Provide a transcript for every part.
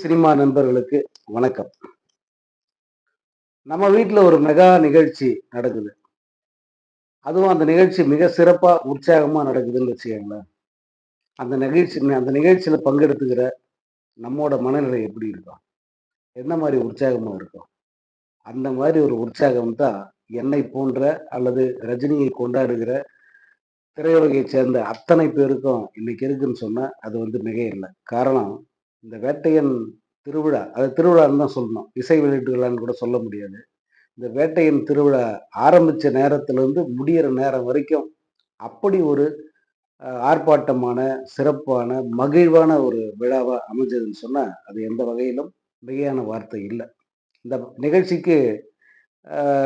Cinema நண்பர்களுக்கு வணக்கம். நம்ம வீட்டில் ஒரு மெகா நிகழ்ச்சி நடக்குது. அதுவும் அந்த நிகழ்ச்சி மிக சிறப்பாக உற்சாகமா நடக்குதுன்னு வச்சுக்கோங்களேன். அந்த நிகழ்ச்சி அந்த நிகழ்ச்சியில் பங்கெடுத்துக்கிற நம்மோட மனநிலை எப்படி இருக்கும்? என்ன மாதிரி உற்சாகமாக இருக்கும்? அந்த மாதிரி ஒரு உற்சாகம் தான் என்னை போன்ற அல்லது ரஜினியை கொண்டாடுகிற திரையுலகை சேர்ந்த அத்தனை பேருக்கும் இன்னைக்கு இருக்குன்னு சொன்னால் அது வந்து மிக இல்லை காரணம் இந்த வேட்டையன் திருவிழா அது திருவிழான்னு தான் சொல்லணும். இசை வெளியீட்டுகளான்னு கூட சொல்ல முடியாது. இந்த வேட்டையன் திருவிழா ஆரம்பித்த நேரத்திலேருந்து இருந்து முடியிற நேரம் வரைக்கும் அப்படி ஒரு ஆர்ப்பாட்டமான சிறப்பான மகிழ்வான ஒரு விழாவாக அமைஞ்சதுன்னு சொன்னால் அது எந்த வகையிலும் மிகையான வார்த்தை இல்லை. இந்த நிகழ்ச்சிக்கு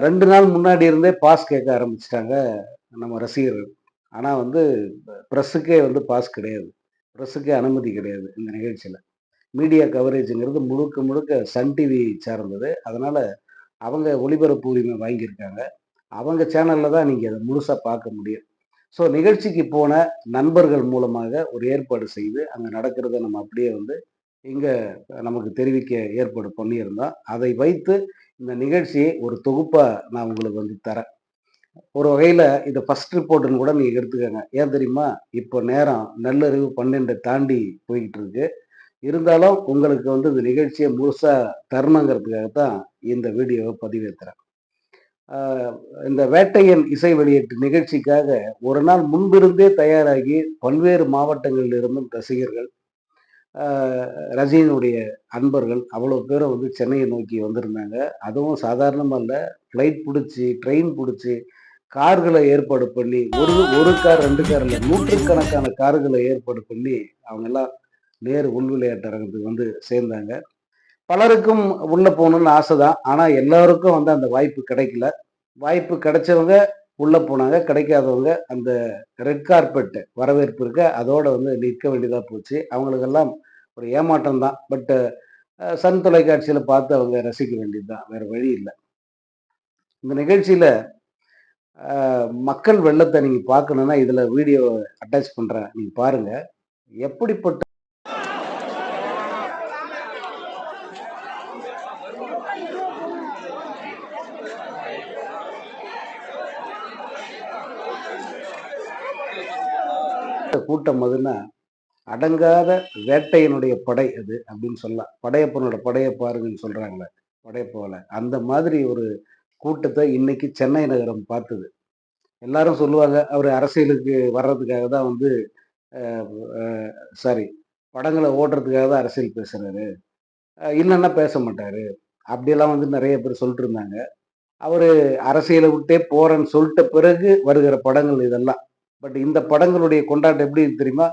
ரெண்டு நாள் முன்னாடி இருந்தே பாஸ் கேட்க ஆரம்பிச்சிட்டாங்க நம்ம ரசிகர்கள். ஆனால் வந்து ப்ரெஸ்ஸுக்கே வந்து பாஸ் கிடையாது. ப்ரெஸ்ஸுக்கே அனுமதி கிடையாது இந்த நிகழ்ச்சியில். மீடியா கவரேஜுங்கிறது முழுக்க முழுக்க சன் டிவி சார்ந்தது. அதனால் அவங்க ஒளிபரப்பு உரிமை வாங்கியிருக்காங்க. அவங்க சேனலில் தான் நீங்கள் அதை முழுசாக பார்க்க முடியும். ஸோ நிகழ்ச்சிக்கு போன நண்பர்கள் மூலமாக ஒரு ஏற்பாடு செய்து அங்கே நடக்கிறத நம்ம அப்படியே வந்து இங்கே நமக்கு தெரிவிக்க ஏற்பாடு பண்ணியிருந்தோம் அதை வைத்து இந்த நிகழ்ச்சியை ஒரு தொகுப்பாக நான் உங்களுக்கு வந்து தரேன். ஒரு வகையில் இதை ஃபஸ்ட் ரிப்போர்ட்டுன்னு கூட நீங்கள் எடுத்துக்கோங்க. ஏன் தெரியுமா? இப்போ நேரம் நல்லறிவு பன்னெண்டை தாண்டி போய்கிட்டு இருக்கு. இருந்தாலும் உங்களுக்கு வந்து இந்த நிகழ்ச்சியை முழுசாக தரணுங்கிறதுக்காக தான் இந்த வீடியோவை பதிவேற்றுறேன். இந்த வேட்டையன் இசை வெளியீட்டு நிகழ்ச்சிக்காக ஒரு நாள் முன்பிருந்தே தயாராகி பல்வேறு மாவட்டங்களில் இருந்தும் ரசிகர்கள் ரஜினியினுடைய அன்பர்கள் அவ்வளோ பேரும் வந்து சென்னையை நோக்கி வந்திருந்தாங்க. அதுவும் சாதாரணமாக இல்லை ஃப்ளைட் பிடிச்சி ட்ரெயின் பிடிச்சி கார்களை ஏற்பாடு பண்ணி ஒரு ஒரு கார் ரெண்டு கார் இல்லை நூற்றுக்கணக்கான கார்களை ஏற்பாடு பண்ணி அவங்கெல்லாம் நேரு உள் விளையாட்டு அரங்கத்துக்கு வந்து சேர்ந்தாங்க. பலருக்கும் உள்ளே போகணுன்னு ஆசை தான் ஆனால் எல்லாருக்கும் வந்து அந்த வாய்ப்பு கிடைக்கல. வாய்ப்பு கிடைச்சவங்க உள்ளே போனாங்க. கிடைக்காதவங்க அந்த ரெட் கார்பெட் வரவேற்பு இருக்க. அதோட வந்து நிற்க வேண்டியதாக போச்சு. அவங்களுக்கெல்லாம் ஒரு ஏமாற்றம் தான். பட்டு சன் தொலைக்காட்சியில் பார்த்து அவங்க ரசிக்க வேண்டியது தான். வேறு வழி இல்லை. இந்த நிகழ்ச்சியில் மக்கள் வெள்ளத்தை நீங்கள் பார்க்கணுன்னா இதில் வீடியோ அட்டாச் பண்ணுறேன் நீங்கள் பாருங்கள் எப்படிப்பட்ட கூட்டம் அதுன்னா அடங்காத வேட்டையனுடைய படை அது அப்படின்னு சொல்லலாம். படையப்பனோட படையை பாருங்கன்னு சொல்கிறாங்களே படையப்போல. அந்த மாதிரி ஒரு கூட்டத்தை இன்னைக்கு சென்னை நகரம் பார்த்தது. எல்லாரும் சொல்லுவாங்க அவர் அரசியலுக்கு வர்றதுக்காக தான் வந்து சாரி படங்களை ஓடுறதுக்காக தான் அரசியல் பேசுகிறாரு இல்லைன்னா பேச மாட்டார். அப்படியெல்லாம் வந்து நிறைய பேர் சொல்லிட்டு இருந்தாங்க. அவர் அரசியலை விட்டே போகிறேன்னு சொல்லிட்ட பிறகு வருகிற படங்கள் இதெல்லாம். பட் இந்த படங்களுடைய கொண்டாட்டம் எப்படி தெரியுமா?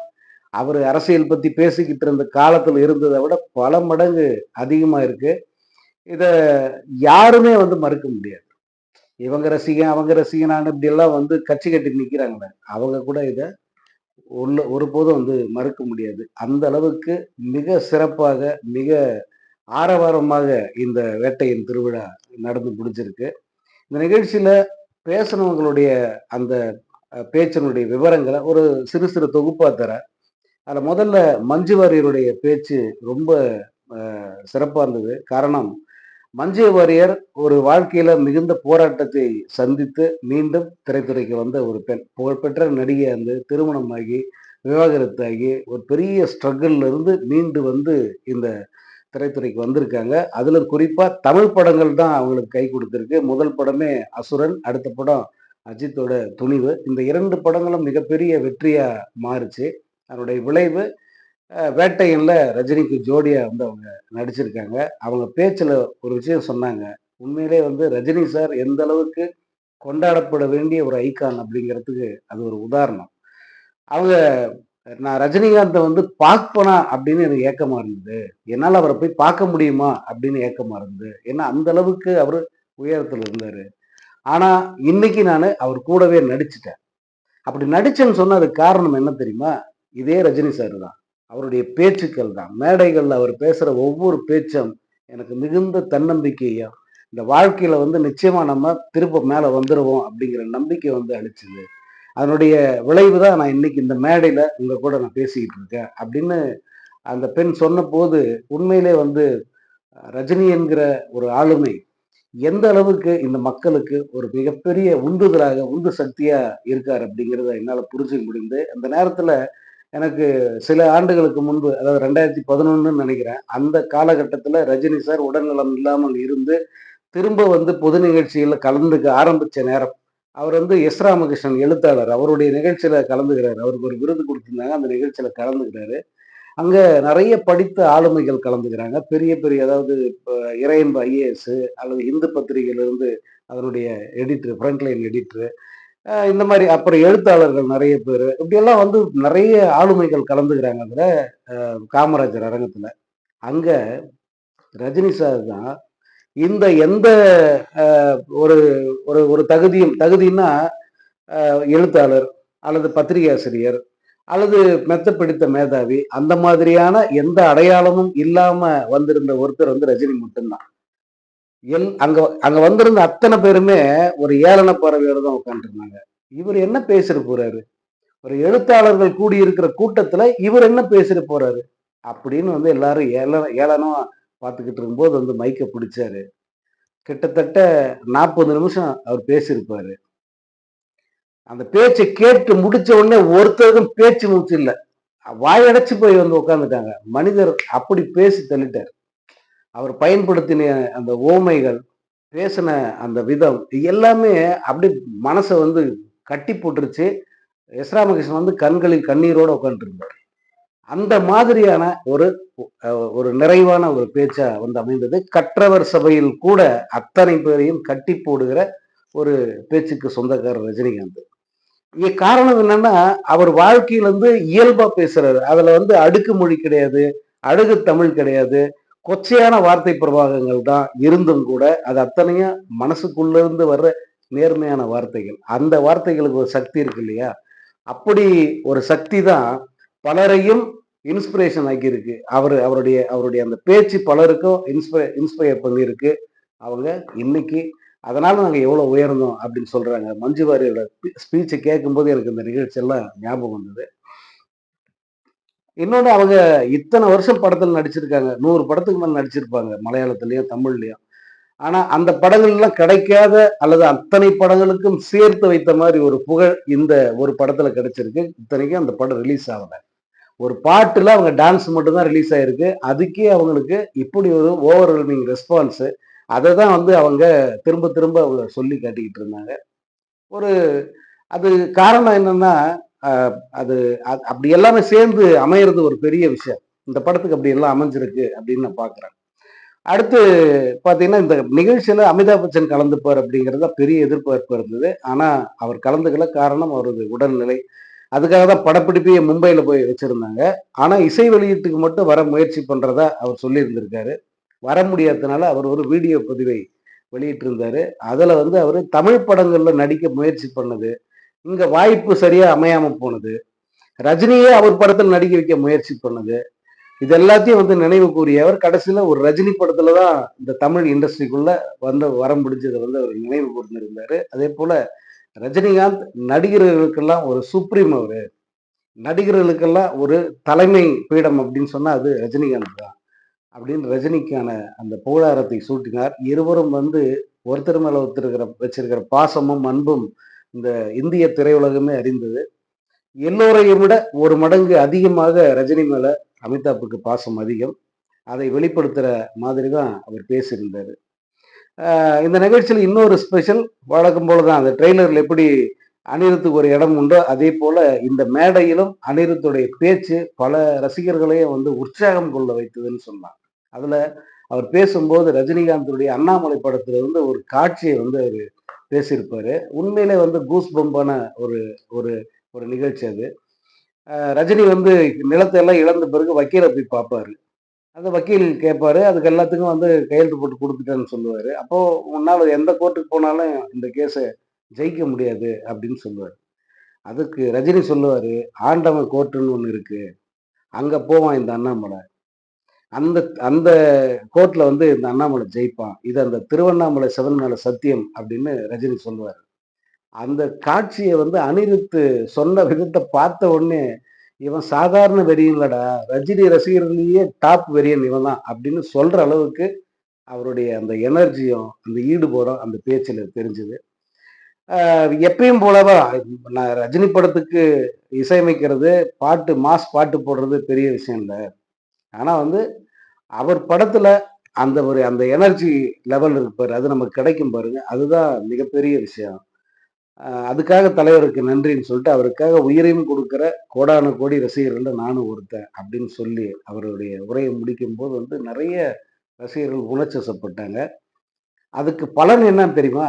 அவர் அரசியல் பற்றி பேசிக்கிட்டு இருந்த காலத்தில் இருந்ததை விட பல மடங்கு அதிகமாக இருக்கு. இதை யாருமே வந்து மறுக்க முடியாது. இவங்க ரசிகன் அவங்க ரசிகனான்னு இப்படி எல்லாம் வந்து கட்சி கட்டி நிற்கிறாங்களே அவங்க கூட இதை ஒண்ணு ஒருபோதும் வந்து மறுக்க முடியாது. அந்த அளவுக்கு மிக சிறப்பாக மிக ஆரவாரமாக இந்த வேட்டையின் திருவிழா நடந்து முடிஞ்சிருக்கு. இந்த நிகழ்ச்சியில் பேசினவங்களுடைய அந்த பேச்சினுடைய விவரங்களை ஒரு சிறு சிறு தொகுப்பாக தரேன் அதில் முதல்ல மஞ்சு வாரியருடைய பேச்சு ரொம்ப சிறப்பாக இருந்தது. காரணம் மஞ்சு வாரியர் ஒரு வாழ்க்கையில் மிகுந்த போராட்டத்தை சந்தித்து மீண்டும் திரைத்துறைக்கு வந்த ஒரு பெண். புகழ்பெற்ற நடிகை வந்து திருமணமாகி விவாகரத்தாகி ஒரு பெரிய ஸ்ட்ரகிள்லேருந்து மீண்டு வந்து இந்த திரைத்துறைக்கு வந்திருக்காங்க. அதில் குறிப்பாக தமிழ் படங்கள் தான் அவங்களுக்கு கை கொடுத்துருக்கு. முதல் படமே அசுரன் அடுத்த படம் அஜித்தோட துணிவு. இந்த இரண்டு படங்களும் மிகப்பெரிய வெற்றியாக மாறுச்சு. அதனுடைய விளைவு அஹ், ரஜினிக்கு ஜோடியாக வந்து அவங்க நடிச்சிருக்காங்க. அவங்க பேச்சில் ஒரு விஷயம் சொன்னாங்க. உண்மையிலே வந்து ரஜினி சார் எந்த அளவுக்கு கொண்டாடப்பட வேண்டிய ஒரு ஐக்கான் அப்படிங்கிறதுக்கு அது ஒரு உதாரணம். அவங்க நான் ரஜினிகாந்தை வந்து பார்ப்பனா? அப்படின்னு எனக்கு ஏக்கமாக இருந்தது. என்னால் அவரை போய் பார்க்க முடியுமா? அப்படின்னு ஏக்கமாக இருந்தது. ஏன்னா அந்த அளவுக்கு அவர் உயரத்தில் இருந்தார். ஆனா இன்னைக்கு நான் அவர் கூடவே நடிச்சிட்டேன். அப்படி நடிச்சேன்னு சொன்ன அதுக்கு காரணம் என்ன தெரியுமா? இதே ரஜினி சார் தான். அவருடைய பேச்சுக்கள் தான். மேடைகள்ல அவர் பேசுற ஒவ்வொரு பேச்சும் எனக்கு மிகுந்த தன்னம்பிக்கையும் இந்த வாழ்க்கையில வந்து நிச்சயமா நம்ம திரும்ப மேல வந்துடுவோம் அப்படிங்கிற நம்பிக்கை வந்து அளிச்சுது. அதனுடைய விளைவு தான் நான் இன்னைக்கு இந்த மேடையில உங்க கூட நான் பேசிக்கிட்டு இருக்கேன் அப்படின்னு அந்த பெண் சொன்னபோது உண்மையிலே வந்து ரஜினி என்கிற ஒரு ஆளுமை எந்த அளவுக்கு இந்த மக்களுக்கு ஒரு மிகப்பெரிய உந்துதலாக உந்து சக்தியா இருக்கார் அப்படிங்கிறத என்னால் புரிஞ்சுக்க முடிந்து அந்த நேரத்தில் எனக்கு சில ஆண்டுகளுக்கு முன்பு அதாவது ரெண்டாயிரத்தி பதினொன்னு நினைக்கிறேன் அந்த காலகட்டத்தில் ரஜினி சார் உடல்நலம் இல்லாமல் இருந்து திரும்ப வந்து பொது நிகழ்ச்சியில் கலந்துக்க ஆரம்பிச்ச நேரம் அவர் வந்து எஸ் ராமகிருஷ்ணன் எழுத்தாளர் அவருடைய நிகழ்ச்சியில் கலந்துகிறார் அவருக்கு ஒரு விருது கொடுத்துருந்தாங்க அந்த நிகழ்ச்சியில் கலந்துக்கிறாரு. அங்க நிறைய படித்த ஆளுமைகள் கலந்துக்கிறாங்க. பெரிய பெரிய அதாவது இப்போ இறையன்பு ஐஏஎஸ் அல்லது இந்து பத்திரிகையிலிருந்து அதனுடைய எடிட்டர் ஃப்ரண்ட்லைன் எடிட்டர் இந்த மாதிரி அப்புறம் எழுத்தாளர்கள் நிறைய பேர். இப்படியெல்லாம் வந்து நிறைய ஆளுமைகள் கலந்துக்கிறாங்க அதில் காமராஜர் அரங்கத்தில். அங்கே ரஜினி சார் தான் இந்த எந்த ஒரு ஒரு ஒரு தகுதியும் தகுதின்னா எழுத்தாளர் அல்லது பத்திரிகை ஆசிரியர் அல்லது மெத்தப்பிடித்த மேதாவி அந்த மாதிரியான எந்த அடையாளமும் இல்லாம வந்திருந்த ஒருத்தர் வந்து ரஜினி மட்டும்தான். எல் அங்க அங்க வந்திருந்த அத்தனை பேருமே ஒரு ஏளன பறவையோட தான் உட்காந்துருந்தாங்க இவர் என்ன பேசிட்டு போறாரு? ஒரு எழுத்தாளர்கள் கூடி இருக்கிற கூட்டத்துல இவர் என்ன பேசிட்டு போறாரு? அப்படின்னு வந்து எல்லாரும் ஏளன ஏளனம் பார்த்துக்கிட்டு இருக்கும்போது வந்து மைக்க பிடிச்சாரு. கிட்டத்தட்ட நாற்பது நிமிஷம் அவர் பேசியிருப்பாரு. அந்த பேச்சை கேட்டு முடிச்ச உடனே ஒருத்தருக்கும் பேச்சு மூச்சு இல்லை. வாயடைச்சு போய் வந்து உட்காந்துட்டாங்க மனிதர் அப்படி பேசி தள்ளிட்டார். அவர் பயன்படுத்தின அந்த ஓமைகள் பேசின அந்த விதம் எல்லாமே அப்படி மனசை வந்து கட்டி போட்டுருச்சு. எஸ் ராமகிருஷ்ணன் வந்து கண்களில் கண்ணீரோடு உட்காந்துருந்தார் அந்த மாதிரியான ஒரு ஒரு நிறைவான ஒரு பேச்சா வந்து அமைந்தது. கற்றவர் சபையில் கூட அத்தனை பேரையும் கட்டி போடுகிற ஒரு பேச்சுக்கு சொந்தக்காரர் ரஜினிகாந்த். காரணம் என்னன்னா அவர் வாழ்க்கையில இருந்து இயல்பா பேசுறாரு. அதுல வந்து அடுக்கு மொழி கிடையாது அழகு தமிழ் கிடையாது. கொச்சையான வார்த்தை பிரவாகங்கள் தான் இருந்தும் கூட அது அத்தனையும் மனசுக்குள்ள இருந்து வர்ற நேர்மையான வார்த்தைகள். அந்த வார்த்தைகளுக்கு ஒரு சக்தி இருக்கு இல்லையா? அப்படி ஒரு சக்தி தான் பலரையும் இன்ஸ்பிரேஷன் ஆக்கியிருக்கு. அவர் அவருடைய அவருடைய அந்த பேச்சு பலருக்கும் இன்ஸ்பை இன்ஸ்பயர் பண்ணியிருக்கு. அவங்க இன்னைக்கு அதனால நாங்கள் எவ்வளோ உயர்ந்தோம் அப்படின்னு சொல்கிறாங்க மஞ்சு வாரியோட ஸ்பீச்சை கேட்கும்போது எனக்கு இந்த நிகழ்ச்சியெல்லாம் ஞாபகம் வந்தது. இன்னொன்று அவங்க இத்தனை வருஷம் படத்தில் நடிச்சிருக்காங்க. நூறு படத்துக்கு மேலே நடிச்சிருப்பாங்க மலையாளத்துலேயும் தமிழ்லையும். ஆனால் அந்த படங்கள்லாம் கிடைக்காத அல்லது அத்தனை படங்களுக்கும் சேர்த்து வைத்த மாதிரி ஒரு புகழ் இந்த ஒரு படத்தில் கிடைச்சிருக்கு. இத்தனைக்கும் அந்த படம் ரிலீஸ் ஆகலை. ஒரு பாட்டில் அவங்க டான்ஸ் மட்டும்தான் ரிலீஸ் ஆகிருக்கு அதுக்கே அவங்களுக்கு இப்படி ஒரு ஓவர்வெல்மிங் ரெஸ்பான்ஸு அதை தான் வந்து அவங்க திரும்ப திரும்ப அவங்க சொல்லி காட்டிக்கிட்டு இருந்தாங்க. ஒரு அது காரணம் என்னன்னா அது அது- அப்படி எல்லாமே சேர்ந்து அமையிறது ஒரு பெரிய விஷயம். இந்த படத்துக்கு அப்படி எல்லாம் அமைஞ்சிருக்கு அப்படின்னு நான் பார்க்குறேன் அடுத்து பார்த்தீங்கன்னா இந்த நிகழ்ச்சியில் அமிதாப் பச்சன் கலந்துப்பார் அப்படிங்கிறது தான் பெரிய எதிர்பார்ப்பு இருந்தது. ஆனால் அவர் கலந்துக்கல காரணம் அவரது உடல்நிலை. அதுக்காக தான் படப்பிடிப்பையே மும்பையில் போய் வச்சுருந்தாங்க. ஆனால் இசை வெளியீட்டுக்கு மட்டும் வர முயற்சி பண்ணுறதா அவர் சொல்லியிருந்திருக்காரு. வர முடியாததுனால அவர் ஒரு வீடியோ பதிவை வெளியிட்டிருந்தாரு. அதில் வந்து அவர் தமிழ் படங்களில் நடிக்க முயற்சி பண்ணது. இங்கே வாய்ப்பு சரியாக அமையாமல் போனது. ரஜினியே அவர் படத்தில் நடிக்க வைக்க முயற்சி பண்ணது. இது எல்லாத்தையும் வந்து நினைவு கூறிய அவர் கடைசியில் ஒரு ரஜினி படத்தில் தான் இந்த தமிழ் இண்டஸ்ட்ரிக்குள்ளே வந்து வர முடிஞ்சதை வந்து அவர் நினைவு கூர்ந்திருந்தார். அதே போல் ரஜினிகாந்த் நடிகர்களுக்கெல்லாம் ஒரு சுப்ரீம் அவர். நடிகர்களுக்கெல்லாம் ஒரு தலைமை பீடம் அப்படின்னு சொன்னால் அது ரஜினிகாந்த் தான். அப்படின்னு ரஜினிக்கான அந்த புகழாரத்தை சூட்டினார். இருவரும் வந்து ஒருத்தர் மேல ஒருத்தருக்கிற வச்சிருக்கிற பாசமும் அன்பும் இந்த இந்திய திரையுலகமே அறிந்தது. எல்லோரையும் விட ஒரு மடங்கு அதிகமாக ரஜினி மேல அமிதாப்புக்கு பாசம் அதிகம். அதை வெளிப்படுத்துகிற மாதிரி தான் அவர் பேசியிருந்தார். இந்த நிகழ்ச்சியில் இன்னொரு ஸ்பெஷல் வழக்கம் போல தான் அந்த ட்ரெய்லரில் எப்படி அனிருத்துக்கு ஒரு இடம் உண்டோ அதே போல் இந்த மேடையிலும் அனிருத்துடைய பேச்சு பல ரசிகர்களையும் வந்து உற்சாகம் கொள்ள வைத்ததுன்னு சொன்னான் அதுல அவர் பேசும்போது ரஜினிகாந்தருடைய அண்ணாமலை படத்துல வந்து ஒரு காட்சியை வந்து அவர் பேசியிருப்பாரு. உண்மையிலே வந்து கூஸ் பம்பான ஒரு ஒரு ஒரு நிகழ்ச்சி அது. ரஜினி வந்து நிலத்தை எல்லாம் இழந்த பிறகு வக்கீலை போய் பார்ப்பாரு. அந்த வக்கீல் கேட்பாரு அதுக்கு எல்லாத்துக்கும் வந்து கையெழுத்து போட்டு கொடுத்துட்டேன்னு சொல்லுவார். அப்போது உன்னால் எந்த கோர்ட்டுக்கு போனாலும் இந்த கேஸை ஜெயிக்க முடியாது அப்படின்னு சொல்லுவார். அதுக்கு ரஜினி சொல்லுவார் ஆண்டவன் கோர்ட்டுன்னு ஒன்று இருக்குது அங்கே போவான் இந்த அண்ணாமலை. அந்த அந்த கோர்ட்ல வந்து இந்த அண்ணாமலை ஜெயிப்பான். இது அந்த திருவண்ணாமலை சிவன் மேல சத்தியம் அப்படின்னு ரஜினி சொல்லுவார். அந்த காட்சியை வந்து அனிருத்து சொன்ன விதத்தை பார்த்த உடனே இவன் சாதாரண வெறியன்லடா ரஜினி ரசிகர்களையே டாப் வெறியன் இவன் தான் அப்படின்னு சொல்ற அளவுக்கு அவருடைய அந்த எனர்ஜியும் அந்த ஈடுபாடும் அந்த பேச்சில் தெரிஞ்சுது. எப்பயும் போலவா நான் ரஜினி படத்துக்கு இசையமைக்கிறது பாட்டு மாஸ் பாட்டு போடுறது பெரிய விஷயம் இல்லை. ஆனால் வந்து அவர் படத்தில் அந்த ஒரு அந்த எனர்ஜி லெவல் இருப்பார் அது நமக்கு கிடைக்கும் பாருங்க. அதுதான் மிகப்பெரிய விஷயம். அதுக்காக தலைவருக்கு நன்றின்னு சொல்லிட்டு அவருக்காக உயிரையும் கொடுக்குற கோடான கோடி ரசிகர்கள் நானும் ஒருத்தன் அப்படின்னு சொல்லி அவருடைய உரையை முடிக்கும் போது வந்து நிறைய ரசிகர்கள் உணர்ச்சப்பட்டாங்க அதுக்கு பலன் என்னன்னு தெரியுமா?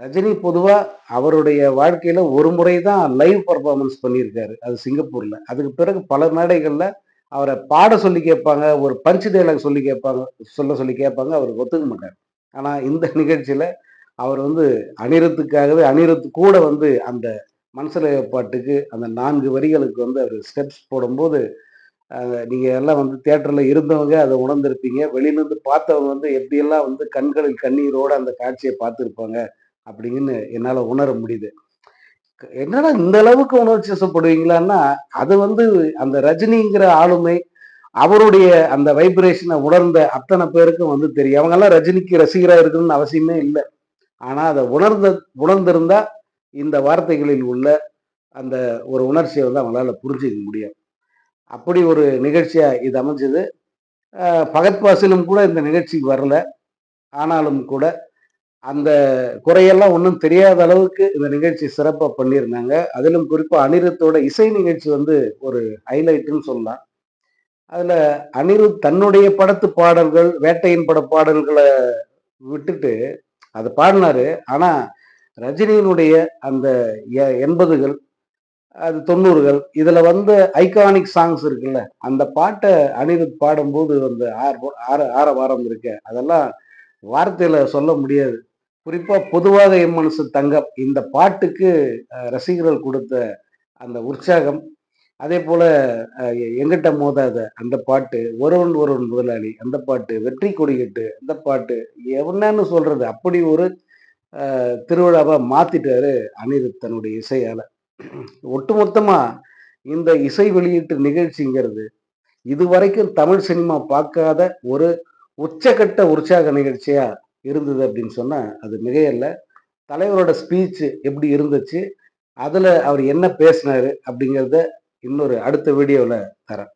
ரஜினி பொதுவாக அவருடைய வாழ்க்கையில் ஒரு முறை தான் லைவ் பர்ஃபார்மன்ஸ் பண்ணியிருக்காரு. அது சிங்கப்பூரில். அதுக்கு பிறகு பல மேடைகளில் அவரை பாட சொல்லி கேட்பாங்க ஒரு பஞ்சு டைலாக் சொல்லி கேட்பாங்க சொல்ல சொல்லி கேட்பாங்க அவர் ஒத்துக்க மாட்டார். ஆனால் இந்த நிகழ்ச்சியில் அவர் வந்து அனிரத்துக்காகவே அனிரத்து கூட வந்து அந்த மனசில் பாட்டுக்கு அந்த நான்கு வரிகளுக்கு வந்து அவர் ஸ்டெப்ஸ் போடும்போது நீங்கள் எல்லாம் வந்து தேட்டரில் இருந்தவங்க அதை உணர்ந்திருப்பீங்க. வெளியிலிருந்து பார்த்தவங்க வந்து எப்படியெல்லாம் வந்து கண்களில் கண்ணீரோட அந்த காட்சியை பார்த்துருப்பாங்க அப்படிங்கன்னு என்னால் உணர முடியுது. என்னடா இந்த அளவுக்கு உணர்ச்சி வசப்படுவீங்களான்னா அது வந்து அந்த ரஜினிங்கிற ஆளுமை அவருடைய அந்த வைப்ரேஷனை உணர்ந்த அத்தனை பேருக்கும் வந்து தெரியும். அவங்க எல்லாம் ரஜினிக்கு ரசிகராக இருக்கணும்னு அவசியமே இல்லை. ஆனா அதை உணர்ந்த உணர்ந்திருந்தா இந்த வார்த்தைகளில் உள்ள அந்த ஒரு உணர்ச்சியை வந்து அவங்களால புரிஞ்சுக்க முடியும் அப்படி ஒரு நிகழ்ச்சியா இது அமைஞ்சது. பகத் பாசிலும் கூட இந்த நிகழ்ச்சிக்கு வரல. ஆனாலும் கூட அந்த குறையெல்லாம் ஒன்றும் தெரியாத அளவுக்கு இந்த நிகழ்ச்சி சிறப்பாக பண்ணியிருந்தாங்க. அதிலும் குறிப்பாக அனிருத்தோட இசை நிகழ்ச்சி வந்து ஒரு ஹைலைட்டுன்னு சொல்லலாம். அதில் அனிருத் தன்னுடைய படத்து பாடல்கள் வேட்டையின் பட பாடல்களை விட்டுட்டு அதை பாடினாரு. ஆனால் ரஜினியினுடைய அந்த எ- எண்பதுகள் அது தொண்ணூறுகள் இதில் வந்து ஐகானிக் சாங்ஸ் இருக்குல்ல அந்த பாட்டை அனிருத் பாடும்போது அந்த ஆர் ஆர ஆர வாரம் இருக்கு அதெல்லாம் வார்த்தையில சொல்ல முடியாது. குறிப்பாக பொதுவாக என் மனசு தங்கம் இந்த பாட்டுக்கு ரசிகர்கள் கொடுத்த அந்த உற்சாகம். அதே போல் எங்கிட்ட மோதாத அந்த பாட்டு ஒருவன் ஒருவன் முதலாளி அந்த பாட்டு வெற்றி கொடிகட்டு அந்த பாட்டு என்னன்னு சொல்கிறது அப்படி ஒரு திருவிழாவாக மாற்றிட்டாரு அனிருத் தன்னுடைய இசையால். ஒட்டுமொத்தமாக இந்த இசை வெளியீட்டு நிகழ்ச்சிங்கிறது இதுவரைக்கும் தமிழ் சினிமா பார்க்காத ஒரு உச்சக்கட்ட உற்சாக நிகழ்ச்சியாக இருந்தது அப்படின்னு சொன்னால் அது மிகையல்ல. தலைவரோட ஸ்பீச்சு எப்படி இருந்துச்சு அதில் அவர் என்ன பேசினாரு அப்படிங்கிறத இன்னொரு அடுத்த வீடியோவில் தரேன்.